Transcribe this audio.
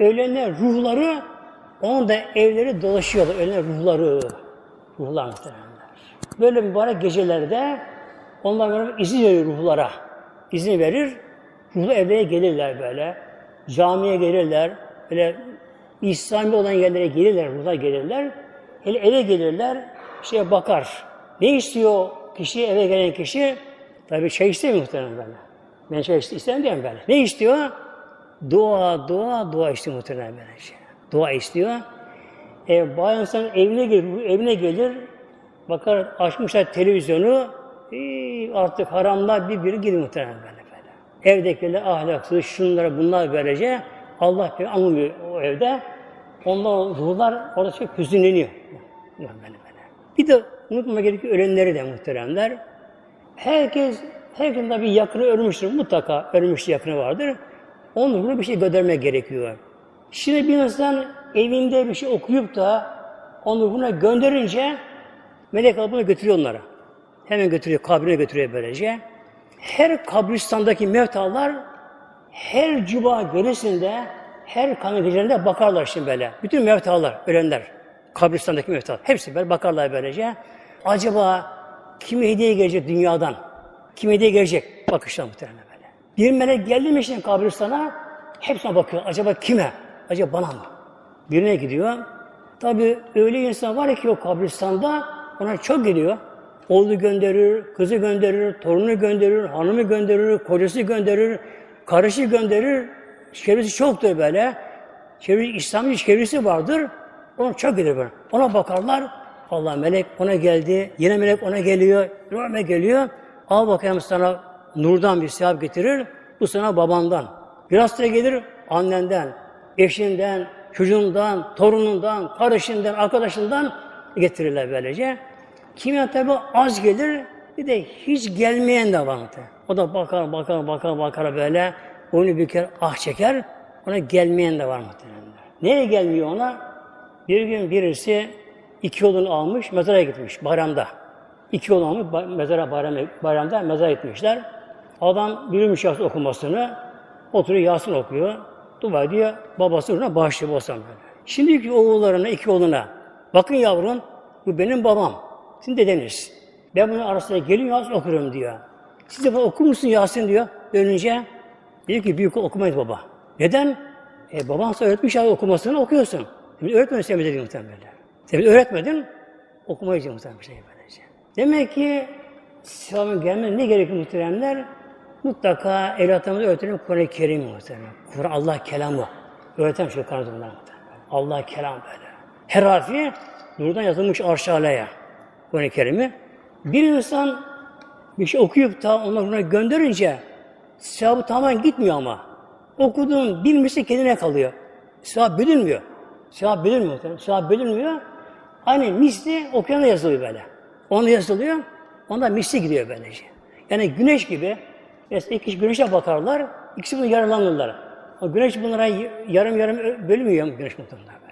ölenler ruhları onun da evleri dolaşıyorlar. Ölenler ruhları. Ruhlar muhtemelenler. Böyle mübarek gecelerde onlar böyle izin verir ruhlara. İzin verir. Ruhlu evlere gelirler böyle. Camiye gelirler. Böyle İslami olan yerlere gelirler, ruhlar gelirler. Hele eve gelirler, şeye bakar. Ne istiyor kişi, eve gelen kişi? Tabii çay istemiyor muhtemelen böyle. Ben çay ist- istemem diyorum böyle. Ne istiyor? Dua, dua, dua istiyor muhtemelen böyle şey. Dua istiyor. E, bayan insan evine gelir, evine gelir, bakar açmışlar televizyonu, ee, artık haramlar birbiri gidiyor muhtemelen böyle böyle. Evdekiler ahlaksız, şunlara bunlar böylece Allah pek anlamıyor o evde. Ondan ruhlar orada çok hüzünleniyor. Böyle böyle. Bir de unutmama gerekiyor ölenleri de muhteremler. Herkes, herkesin bir yakını ölmüştür. Mutlaka ölmüş yakını vardır. Onun ruhuna bir şey göndermek gerekiyor. Şimdi bir insan evinde bir şey okuyup da onun ruhuna gönderince melek bunu götürüyor onlara. Hemen götürüyor, kabrine götürüyor böylece. Her kabristandaki mevtalar her cuma gerisinde, her kanı gecelerinde bakarlar şimdi böyle. Bütün mevtalar, ölenler, kabristandaki mevtalar. Hepsi böyle bakarlar böylece. Acaba kime hediye gelecek dünyadan? Kime hediye gelecek? Bakışlar muhtemelen böyle. Bir melek geldi mi şimdi kabristana? Hepsine bakıyor. Acaba kime? Acaba bana mı? Birine gidiyor. Tabi öyle insan var ki o kabristanda ona çok geliyor. Oğlu gönderir, kızı gönderir, torunu gönderir, hanımı gönderir, kocası gönderir, karışı gönderir. Çevresi çoktur böyle. Çevresi, İslam'ın çevresi vardır. Ona çok gelir böyle. Ona bakarlar. Allah melek ona geldi. Yine melek ona geliyor. Yine geliyor. Al bakayım sana nurdan bir sevap getirir. Bu sana babandan. Biraz da gelir annenden, eşinden, çocuğundan, torunundan, kardeşinden, arkadaşından getirirler böylece. Kime tabi az gelir, bir de hiç gelmeyen de var. O da bakar, bakar, bakar, bakar böyle. Onu büker, ah çeker. Ona gelmeyen de var muhtemelen. Neye gelmiyor ona? Bir gün birisi iki yolunu almış, mezara gitmiş, bayramda. İki yol almış, mezara bayram, bayramda mezara gitmişler. Adam bilmiş Yasin okumasını, oturuyor Yasin okuyor. Dua ediyor, babası ona bağışlıyor olsam böyle. Şimdiki oğullarına, iki oğluna, bakın yavrum, bu benim babam, sizin dedeniz. Ben bunun arasında geliyorum Yasin okuyorum diyor. Siz de okur musun Yasin diyor, dönünce. Diyor ki büyük okumayız baba. Neden? E, baban sana öğretmiş ya okumasını okuyorsun. Şimdi öğretmedin sen diyor muhtemelen. Sen öğretmedin, diyor muhtemelen şey böylece. Demek ki sevabın gelmesi ne gerekir muhteremler? Mutlaka evlatlarımıza öğretelim Kur'an-ı Kerim muhterem. Kur'an Allah kelamı. Öğreten şu Kur'an-ı muhterem. Allah kelam böyle. Her harfi nurdan yazılmış arşaleye. Kur'an-ı Kerim'i. Bir insan bir şey okuyup da onlara gönderince sevabı tamamen gitmiyor ama. Okuduğun bilmesi kendine kalıyor. Sevap bölünmüyor. Sevap muhtemelen. Sevap bölünmüyor. Aynı misli okuyana yazılıyor böyle. Ona yazılıyor. Onda misli gidiyor böylece. Yani güneş gibi mesela iki kişi güneşe bakarlar. ikisi bunu yararlanırlar. O güneş bunlara yarım yarım bölmüyor güneş muhtemelen.